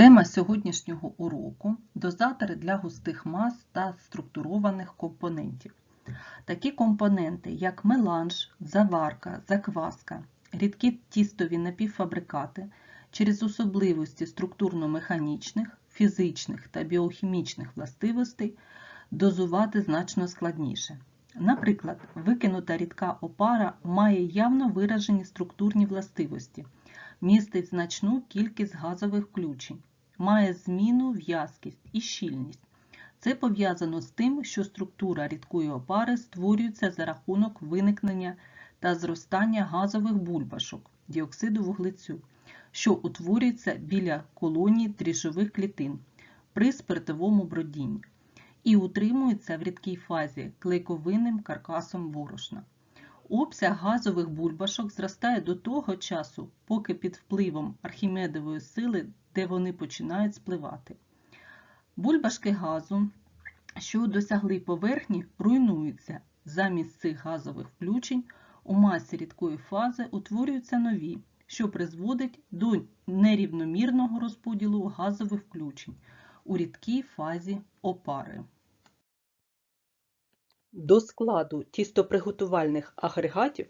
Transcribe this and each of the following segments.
Тема сьогоднішнього уроку – дозатори для густих мас та структурованих компонентів. Такі компоненти, як меланж, заварка, закваска, рідкі тістові напівфабрикати, через особливості структурно-механічних, фізичних та біохімічних властивостей дозувати значно складніше. Наприклад, викинута рідка опара має явно виражені структурні властивості, містить значну кількість газових включень, має змінну в'язкість і щільність. Це пов'язано з тим, що структура рідкої опари створюється за рахунок виникнення та зростання газових бульбашок діоксиду вуглецю, що утворюються біля колоній дріжджових клітин при спиртовому бродінні і утримується в рідкій фазі клейковинним каркасом борошна. Обсяг газових бульбашок зростає до того часу, поки під впливом архімедової сили, де вони починають спливати. Бульбашки газу, що досягли поверхні, руйнуються. Замість цих газових включень у масі рідкої фази утворюються нові, що призводить до нерівномірного розподілу газових включень у рідкій фазі опари. До складу тістоприготувальних агрегатів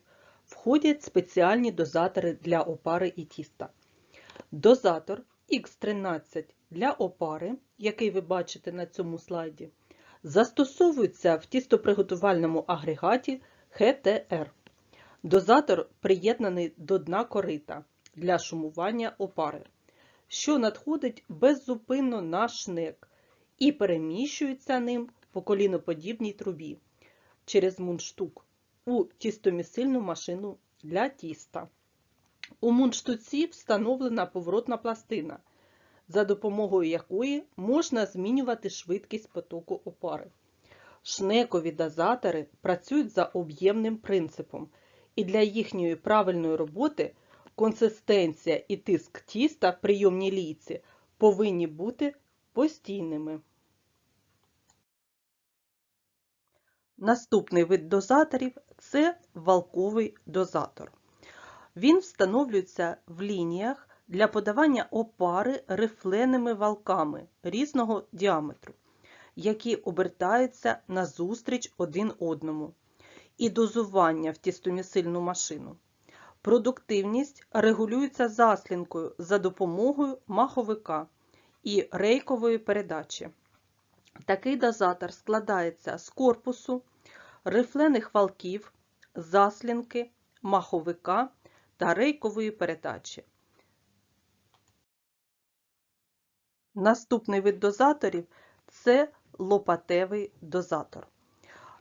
входять спеціальні дозатори для опари і тіста. Дозатор Х13 для опари, який ви бачите на цьому слайді, застосовується в тістоприготувальному агрегаті ХТР. Дозатор приєднаний до дна корита для шумування опари, що надходить беззупинно на шнек і переміщується ним по коліноподібній трубі через мундштук у тістомісильну машину для тіста. У мундштуці встановлена поворотна пластина, за допомогою якої можна змінювати швидкість потоку опари. Шнекові дозатори працюють за об'ємним принципом, і для їхньої правильної роботи консистенція і тиск тіста в прийомній лійці повинні бути постійними. Наступний вид дозаторів це валковий дозатор. Він встановлюється в лініях для подавання опари рифленими валками різного діаметру, які обертаються назустріч один одному, і дозування в тістомісильну машину. Продуктивність регулюється заслінкою за допомогою маховика і рейкової передачі. Такий дозатор складається з корпусу, рифлених валків, заслінки, маховика та рейкової передачі. Наступний вид дозаторів це лопатевий дозатор.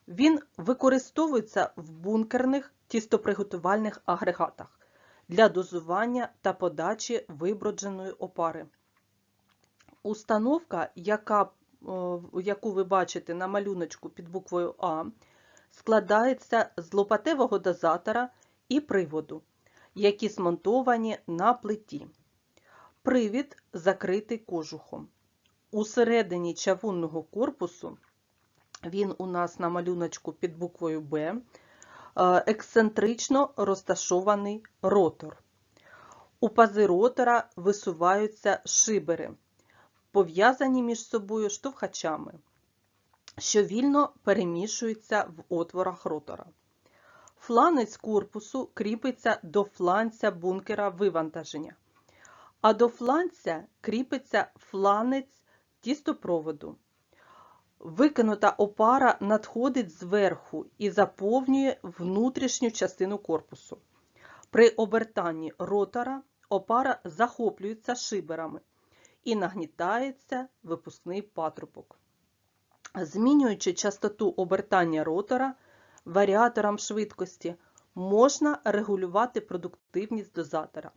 Він використовується в бункерних тістоприготувальних агрегатах для дозування та подачі вибродженої опари. Установка, яка, яку ви бачите на малюночку під буквою А, складається з лопатевого дозатора і приводу, які змонтовані на плиті. Привід закритий кожухом. Усередині чавунного корпусу, він у нас на малюночку під буквою Б, ексцентрично розташований ротор. У пази ротора висуваються шибери, пов'язані між собою штовхачами, що вільно перемішуються в отворах ротора. Фланець корпусу кріпиться до фланця бункера вивантаження, а до фланця кріпиться фланець тістопроводу. Викинута опара надходить зверху і заповнює внутрішню частину корпусу. При обертанні ротора опара захоплюється шиберами і нагнітається випускний патрубок. Змінюючи частоту обертання ротора варіатором швидкості, можна регулювати продуктивність дозатора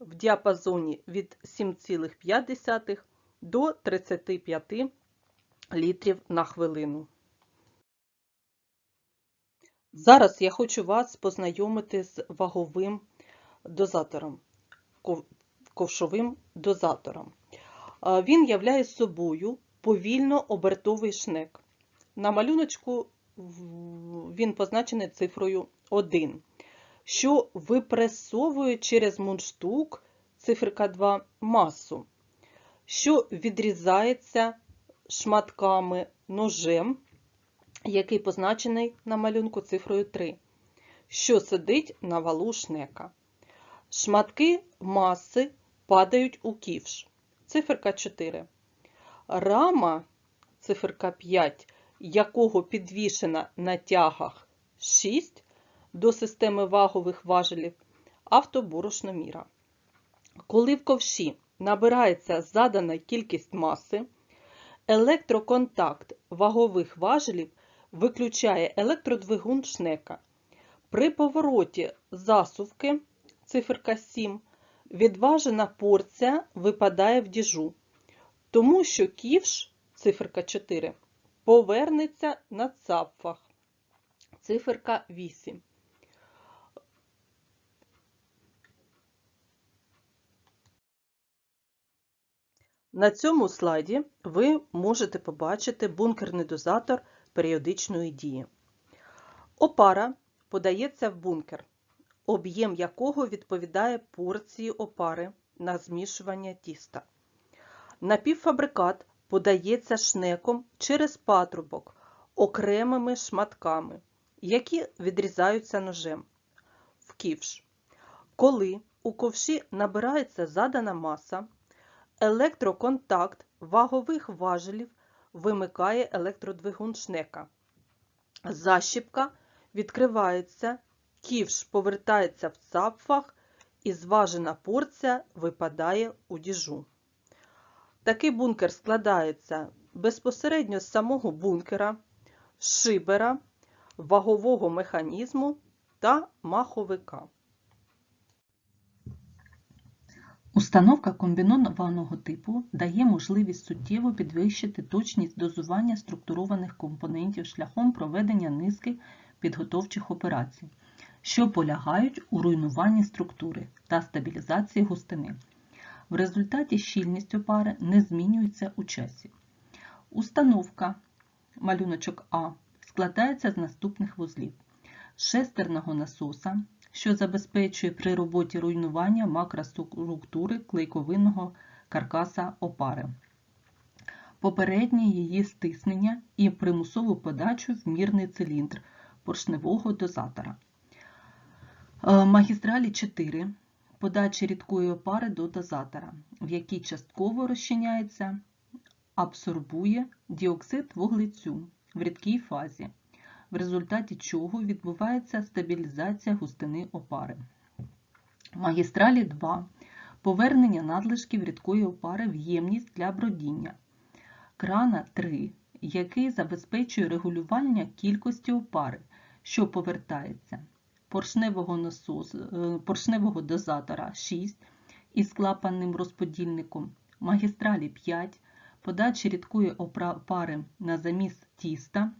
в діапазоні від 7,5 до 35 літрів на хвилину. Зараз я хочу вас познайомити з ваговим дозатором, ковшовим дозатором. Він являє собою повільно обертовий шнек. На малюночку він позначений цифрою 1, що випресовує через мундштук циферка 2 масу, що відрізається шматками ножем, який позначений на малюнку цифрою 3, що сидить на валу шнека. Шматки маси падають у ківш. Циферка 4. Рама, циферка 5, якого підвішена на тягах 6 до системи вагових важелів автоборошноміра. Коли в ковші набирається задана кількість маси, електроконтакт вагових важелів виключає електродвигун шнека. При повороті засувки, циферка 7, відважена порція випадає в діжу, тому що ківш, циферка 4, повернеться на цапфах, циферка 8. На цьому слайді ви можете побачити бункерний дозатор періодичної дії. Опара подається в бункер, об'єм якого відповідає порції опари на змішування тіста. Напівфабрикат подається шнеком через патрубок окремими шматками, які відрізаються ножем в ківш. Коли у ковші набирається задана маса, електроконтакт вагових важелів вимикає електродвигун шнека. Защіпка відкривається, ківш повертається в цапфах і зважена порція випадає у діжу. Такий бункер складається безпосередньо з самого бункера, шибера, вагового механізму та маховика. Установка комбінованого типу дає можливість суттєво підвищити точність дозування структурованих компонентів шляхом проведення низки підготовчих операцій, що полягають у руйнуванні структури та стабілізації густини. В результаті щільність опари не змінюється у часі. Установка малюночок А складається з наступних вузлів: шестерного насоса, що забезпечує при роботі руйнування макроструктури клейковинного каркаса опари, попереднє її стиснення і примусову подачу в мірний циліндр поршневого дозатора. Е, магістралі 4 подачі рідкої опари до дозатора, в якій частково розчиняється, абсорбує діоксид вуглецю в рідкій фазі, в результаті чого відбувається стабілізація густини опари. Магістралі 2 повернення надлишків рідкої опари в ємність для бродіння. Крана 3, який забезпечує регулювання кількості опари, що повертається поршневого насосу, е, поршневого дозатора 6 із клапанним розподільником, магістралі 5, подачі рідкої опари на заміс тіста.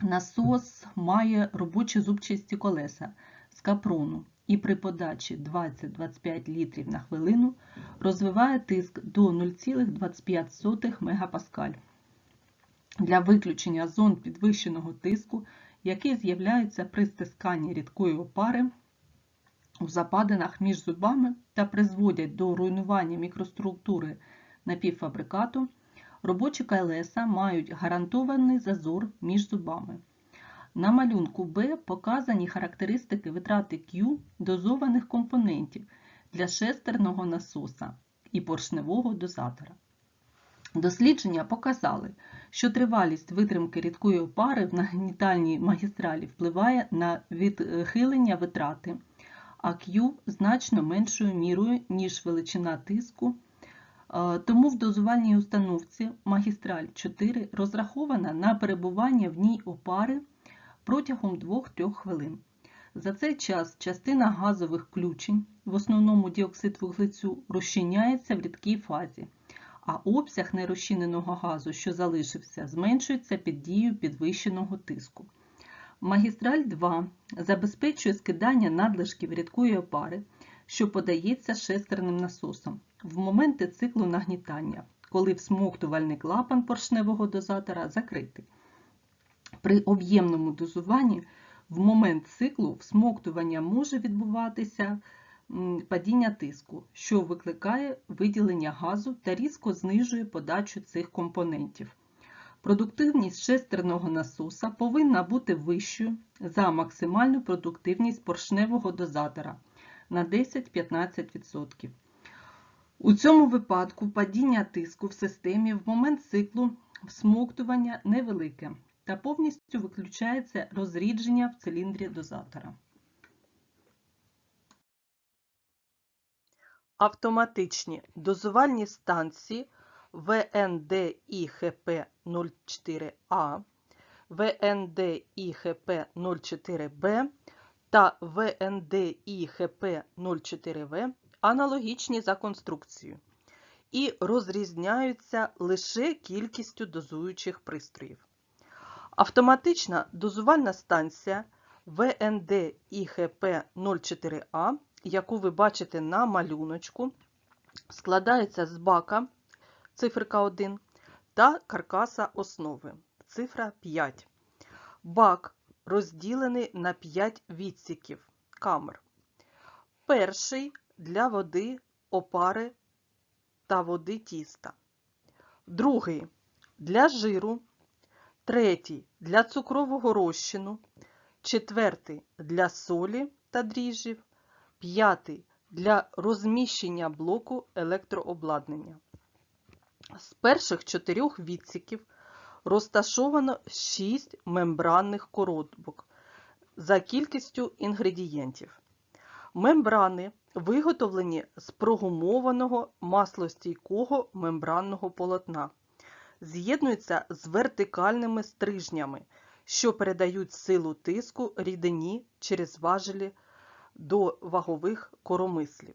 Насос має робочі зубчасті колеса з капрону і при подачі 20-25 літрів на хвилину розвиває тиск до 0,25 МПа. Для виключення зон підвищеного тиску які з'являються при стисканні рідкої опари у западинах між зубами та призводять до руйнування мікроструктури напівфабрикату, робочі колеса мають гарантований зазор між зубами. На малюнку Б показані характеристики витрати Q дозованих компонентів для шестерного насоса і поршневого дозатора. Дослідження показали, що тривалість витримки рідкої опари в нагнітальній магістралі впливає на відхилення витрати, а Q значно меншою мірою, ніж величина тиску. Е, тому в дозувальній установці магістраль 4 розрахована на перебування в ній опари протягом 2-3 хвилин. За цей час частина газових включень, в основному діоксид вуглецю, розчиняється в рідкій фазі а обсяг нерозчиненого газу, що залишився, зменшується під дією підвищеного тиску. Магістраль 2 забезпечує скидання надлишків рідкої опари, що подається шестерним насосом в моменти циклу нагнітання, коли всмоктувальний клапан поршневого дозатора закритий. При об'ємному дозуванні в момент циклу всмоктування може відбуватися падіння тиску, що викликає виділення газу та різко знижує подачу цих компонентів. Продуктивність шестерного насоса повинна бути вищою за максимальну продуктивність поршневого дозатора на 10-15%. У цьому випадку падіння тиску в системі в момент циклу всмоктування невелике та повністю виключається розрідження в циліндрі дозатора. Автоматичні дозувальні станції ВНДІХП-04А, ВНДІХП-04Б та ВНДІХП-04В аналогічні за конструкцією і розрізняються лише кількістю дозуючих пристроїв. Автоматична дозувальна станція ВНДІХП-04А, яку ви бачите на малюночку, складається з бака циферка 1 та каркаса основи цифра 5. Бак розділений на 5 відсіків камер. Перший для води опари та води тіста. Другий для жиру. Третій для цукрового розчину. Четвертий для солі та дріжджів. П'ятий для розміщення блоку електрообладнання. З перших чотирьох відсіків розташовано 6 мембранних коробок за кількістю інгредієнтів. Мембрани виготовлені з прогумованого маслостійкого мембранного полотна, з'єднуються з вертикальними стрижнями, що передають силу тиску рідині через важелі до вагових коромислів.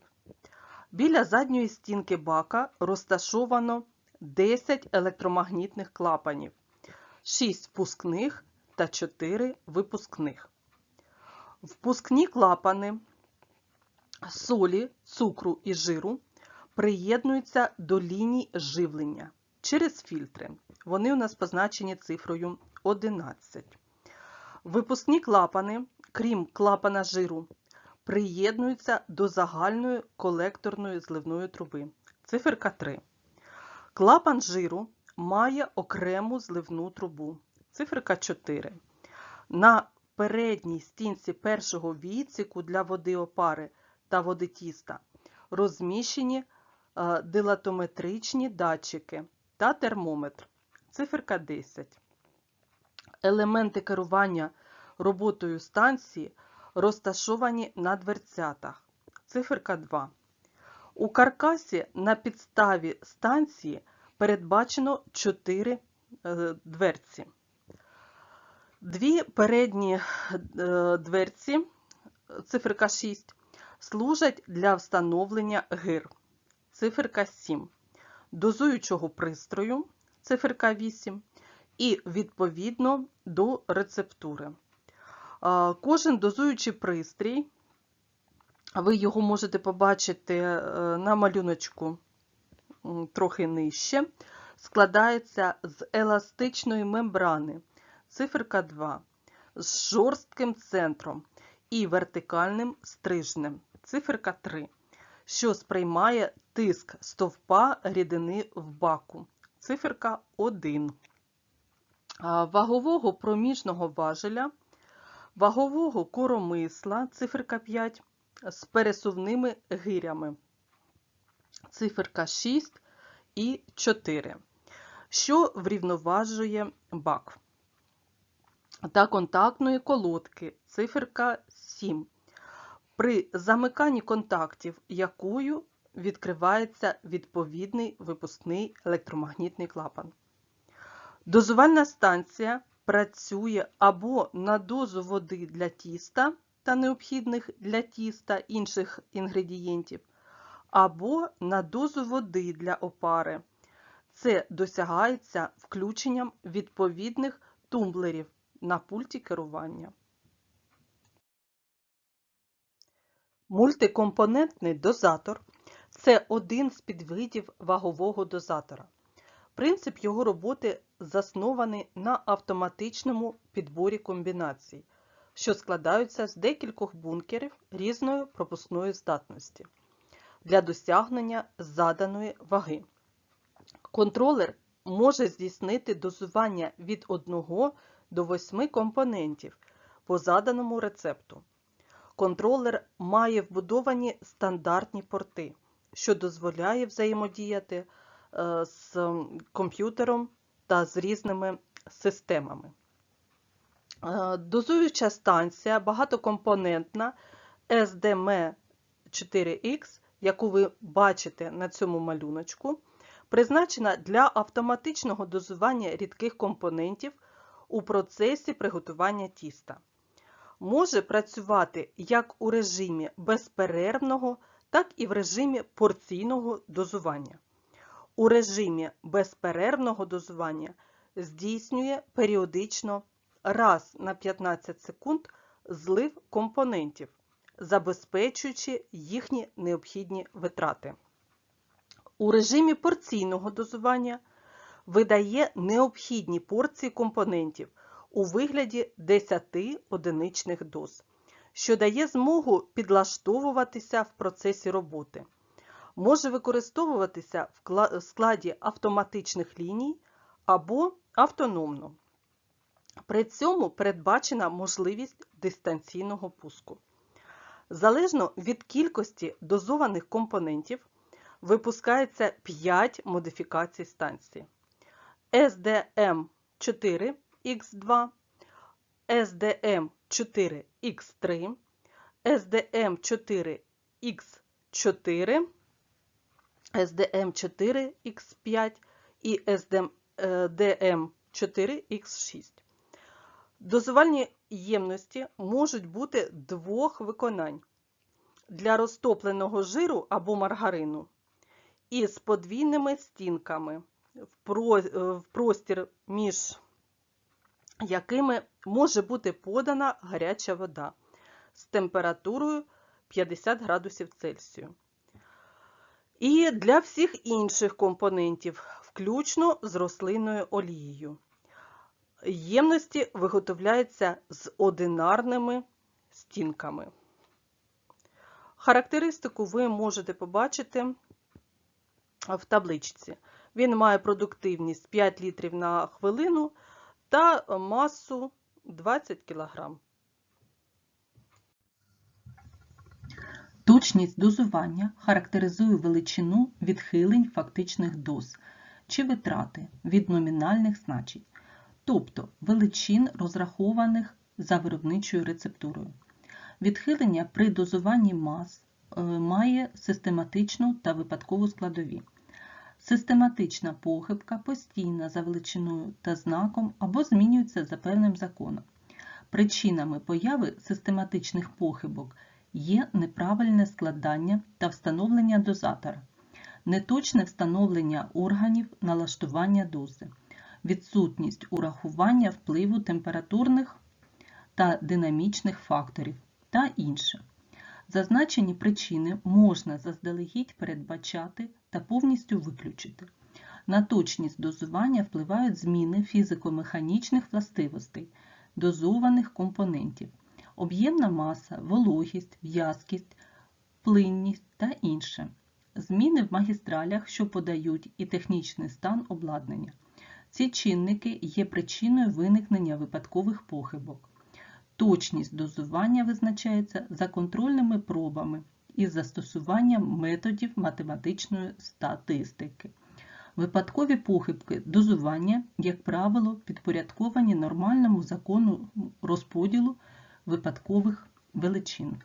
Біля задньої стінки бака розташовано 10 електромагнітних клапанів, 6 впускних та 4 випускних. Впускні клапани солі, цукру і жиру приєднуються до ліній живлення через фільтри. Вони у нас позначені цифрою 11. Випускні клапани, крім клапана жиру, приєднуються до загальної колекторної зливної труби. Циферка 3. Клапан жиру має окрему зливну трубу. Циферка 4. На передній стінці першого відсіку для води опари та води тіста розміщені е, дилатометричні датчики та термометр. Циферка 10. Елементи керування роботою станції розташовані на дверцятах. Циферка 2. У каркасі на підставі станції передбачено 4 е, дверці. Дві передні е, дверці, циферка 6, служать для встановлення гир, циферка 7, дозуючого пристрою, циферка 8, і відповідно до рецептури. Кожен дозуючий пристрій, ви його можете побачити е, на малюночку трохи нижче, складається з еластичної мембрани, циферка 2, з жорстким центром і вертикальним стрижнем, циферка 3, що сприймає тиск стовпа рідини в баку, циферка 1. Вагового проміжного важеля, вагового коромисла, циферка 5, з пересувними гирями, циферка 6 і 4, що врівноважує бак. Та контактної колодки, циферка 7, при замиканні контактів якою відкривається відповідний випускний електромагнітний клапан. Дозувальна станція працює або на дозу води для тіста та необхідних для тіста інших інгредієнтів, або на дозу води для опари. Це досягається включенням відповідних тумблерів на пульті керування. Мультикомпонентний дозатор це один з підвидів вагового дозатора. Принцип його роботи заснований на автоматичному підборі комбінацій, що складаються з декількох бункерів різної пропускної здатності для досягнення заданої ваги. Контролер може здійснити дозування від 1 до 8 компонентів по заданому рецепту. Контролер має вбудовані стандартні порти, що дозволяє взаємодіяти е, з комп'ютером та з різними системами. Е, Дозуюча станція багатокомпонентна SDM4X, яку ви бачите на цьому малюночку, призначена для автоматичного дозування рідких компонентів у процесі приготування тіста. Може працювати як у режимі безперервного, так і в режимі порційного дозування. У режимі безперервного дозування здійснює періодично раз на 15 секунд злив компонентів, забезпечуючи їхні необхідні витрати. У режимі порційного дозування видає необхідні порції компонентів у вигляді 10 одиничних доз, що дає змогу підлаштовуватися в процесі роботи. Може використовуватися в складі автоматичних ліній або автономно. При цьому передбачена можливість дистанційного пуску. Залежно від кількості дозованих компонентів, випускається 5 модифікацій станції. SDM4X2, SDM4X3, SDM4X4, SDM4X5 і SDM4X6. Дозувальні ємності можуть бути двох виконань для розтопленого жиру або маргарину із подвійними стінками, в простір між якими може бути подана гаряча вода з температурою 50 градусів Цельсію. І для всіх інших компонентів, включно з рослинною олією. Ємності виготовляються з одинарними стінками. Характеристику ви можете побачити в табличці. Він має продуктивність 5 літрів на хвилину та масу 20 кг. Точність дозування характеризує величину відхилень фактичних доз чи витрати від номінальних значень, тобто величин розрахованих за виробничою рецептурою. Відхилення при дозуванні мас е, має систематичну та випадкову складові. Систематична похибка постійна за величиною та знаком або змінюється за певним законом. Причинами появи систематичних похибок є неправильне складання та встановлення дозатора, неточне встановлення органів налаштування дози, відсутність урахування впливу температурних та динамічних факторів та інше. Зазначені причини можна заздалегідь передбачати та повністю виключити. На точність дозування впливають зміни фізико-механічних властивостей дозованих компонентів, об'ємна маса, вологість, в'язкість, плинність та інше. Зміни в магістралях, що подають і технічний стан обладнання. Ці чинники є причиною виникнення випадкових похибок. Точність дозування визначається за контрольними пробами із застосуванням методів математичної статистики. Випадкові похибки дозування, як правило, підпорядковані нормальному закону розподілу випадкових величин.